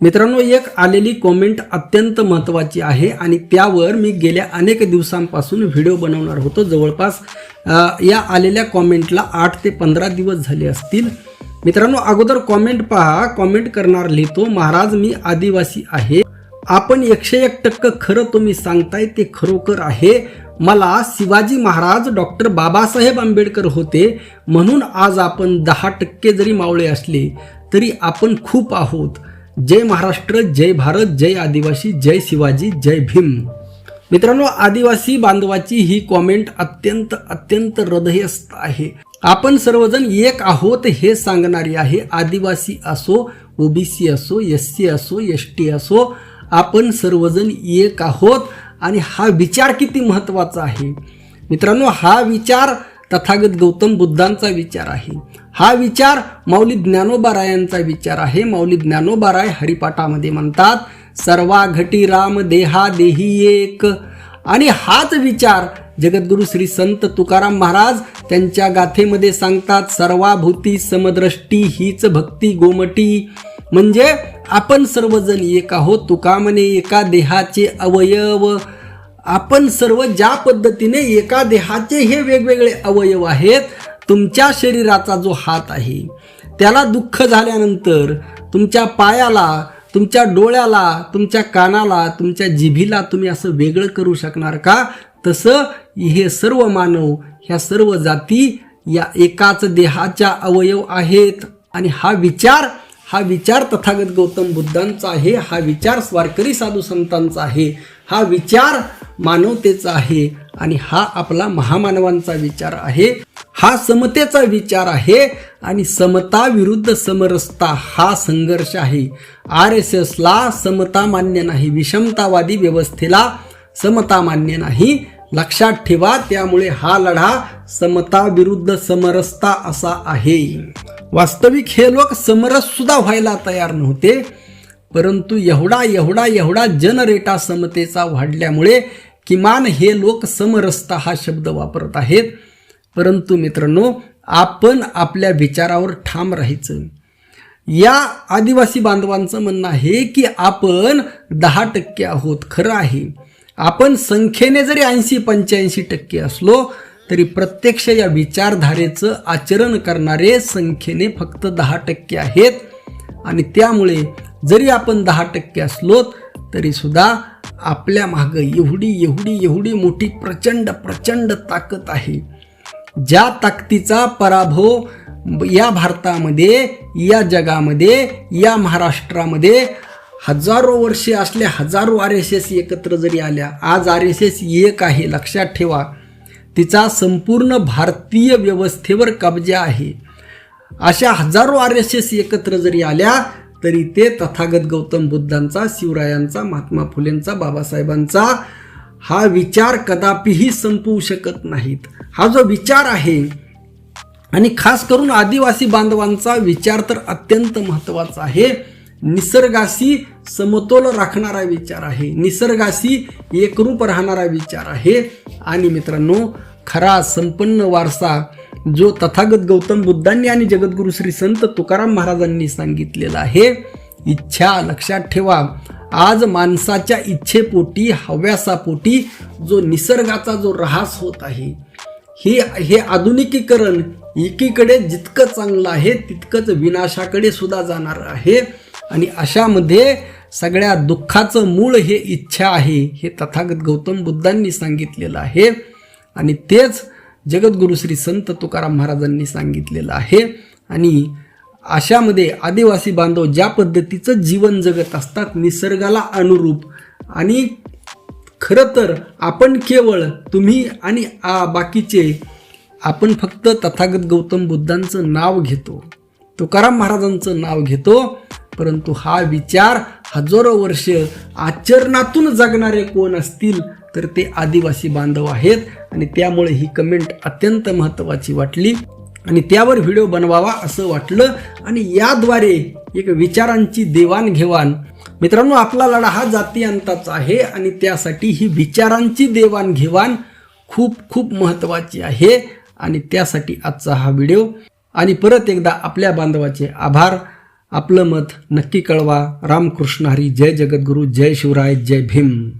मित्रांनो एक आलेली कॉमेंट अत्यंत महत्त्वाची आहे आणि त्यावर मी गेल्या अनेक दिवसांपासून व्हिडिओ बनवणार होतो. जवळपास या आलेल्या कॉमेंटला आठ ते पंधरा दिवस झाले असतील. मित्रांनो अगोदर कॉमेंट पहा. कॉमेंट करणार लिहितो महाराज मी आदिवासी आहे. आपण एकशे एक टक्क खरं तुम्ही सांगताय ते खरोखर आहे. मला शिवाजी महाराज डॉक्टर बाबासाहेब आंबेडकर होते. म्हणून आज आपण दहा टक्के जरी मावळे असले तरी आपण खूप आहोत. जय महाराष्ट्र जय भारत जय आदिवासी जय शिवाजी जय भीम. मित्रांनो आदिवासी बांधवाची ही कॉमेंट अत्यंत अत्यंत हृदयस्थ आहे. आपण सर्वजण एक आहोत हे सांगणारी आहे आदिवासी असो ओबीसी असो एस सी असो एस टी असो आपण सर्वजण एक आहोत आणि हा विचार किती महत्त्वाचा आहे. मित्रांनो हा विचार तथागत गौतम बुद्धांचा विचार आहे. हा विचार माऊली ज्ञानोबारायांचा विचार आहे. माऊली ज्ञानोबाराय हरिपाठामध्ये म्हणतात सर्वा घटी राम देहा देही एक. आणि हाच विचार जगद्गुरु श्री संत तुकाराम महाराज त्यांच्या गाथेमध्ये सांगतात सर्वाभूती समदृष्टी हीच भक्ती गोमटी. म्हणजे आपण सर्वजण एक आहोत तुकामने एका देहाचे अवयव. आपण सर्व ज्या पद्धतीने एका देहाचे हे वेगवेगळे अवयव आहेत तुमच्या शरीराचा जो हात आहे त्याला दुःख झाल्यानंतर तुमच्या पायाला तुमच्या डोळ्याला तुमच्या कानाला तुमच्या जिभीला तुम्ही असं वेगळं करू शकणार का? तसं हे सर्व मानव ह्या सर्व जाती या एकाच देहाच्या अवयव आहेत. आणि हा विचार हा विचार तथागत गौतम बुद्धांचा आहे हा विचार स्वारकरी साधू संतांचा आहे. हा विचार मानवतेचा आहे आणि हा आपला महामानवांचा विचार आहे. हा समतेचा विचार आहे आणि समता विरुद्ध समरसता हा संघर्ष आहे. आर एस एसला समता मान्य नाही विषमतावादी व्यवस्थेला समता मान्य नाही. लक्षात ठेवा त्यामुळे हा लढा समता विरुद्ध समरसता असा आहे. वास्तविक हे लोक समरस सुद्धा व्हायला तयार नव्हते. परंतु एवढा एवढा एवढा जनरेटा समतेचा वाढल्यामुळे किमान हे लोक समरसता हा शब्द वापरत आहेत. परंतु मित्रांनो आपण आपल्या विचारावर ठाम राहायचं. या आदिवासी बांधवांचं म्हणणं आहे की आपण दहा टक्के आहोत खरं आहे. आपण संख्येने जरी ऐंशी पंच्याऐंशी टक्के असलो तरी प्रत्यक्ष या विचारधारेचं आचरण करणारे संख्येने फक्त दहा टक्के आहेत. आणि त्यामुळे जरी आपण दहा टक्के असलो तरीसुद्धा आपल्या मागं एवढी एवढी एवढी मोठी प्रचंड प्रचंड ताकद आहे. ज्या ताकदीचा पराभव या भारतामध्ये या जगामध्ये या महाराष्ट्रामध्ये हजारो वर्षे असल्या हजारो आर एस एस एकत्र जरी आल्या आज आर एस एस एक आहे लक्षात ठेवा. तिचा संपूर्ण भारतीय व्यवस्थेवर कब्जा आहे. अशा हजारो आर एस एस एकत्र जरी आल्या तरी ते तथागत गौतम बुद्धांचा शिवरायांचा महात्मा फुलेंचा बाबासाहेबांचा हा विचार कदापिही संपवू शकत नाहीत. हा जो विचार आहे आणि खास करून आदिवासी बांधवांचा विचार तर अत्यंत महत्त्वाचा आहे. निसर्गाशी समतोल राखणारा विचार आहे. निसर्गाशी एकरूप राहणारा विचार आहे. आणि मित्रांनो खरा संपन्न वारसा जो तथागत गौतम बुद्धांनी आणि जगद्गुरु श्री संत तुकाराम महाराजांनी सांगितलेला आहे इच्छा लक्षात ठेवा. आज माणसाच्या इच्छेपोटी हव्यासापोटी जो निसर्गाचा जो ऱ्हास होत आहे हे हे आधुनिकीकरण एकीकडे जितकं चांगलं आहे तितकंच विनाशाकडे सुद्धा जाणार आहे. आणि अशामध्ये सगळ्या दुःखाचं मूळ हे इच्छा आहे हे तथागत गौतम बुद्धांनी सांगितलेलं आहे. आणि तेच जगद्गुरु श्री संत तुकाराम महाराजांनी सांगितलेलं आहे. आणि अशामध्ये आदिवासी बांधव ज्या पद्धतीचं जीवन जगत असतात निसर्गाला अनुरूप. आणि खरं तर आपण केवळ तुम्ही आणि आ, बाकीचे आपण फक्त तथागत गौतम बुद्धांचं नाव घेतो तुकाराम महाराजांचं नाव घेतो परंतु हा विचार हजारो वर्ष आचरणातून जगणारे कोण असतील तर ते आदिवासी बांधव आहेत आणि त्यामुळे ही कमेंट अत्यंत महत्त्वाची वाटली. आणि त्यावर व्हिडिओ बनवावा असं वाटलं. आणि याद्वारे एक विचारांची देवाणघेवाण. मित्रांनो आपला लढा हा जातीयांताचा आहे आणि त्यासाठी ही विचारांची देवाणघेवाण खूप खूप महत्त्वाची आहे. आणि त्यासाठी आजचा हा व्हिडिओ आणि परत एकदा आपल्या बांधवाचे आभार. आपलं मत नक्की कळवा. रामकृष्ण हरी. जय जगद्गुरू. जय शिवराय. जय भीम.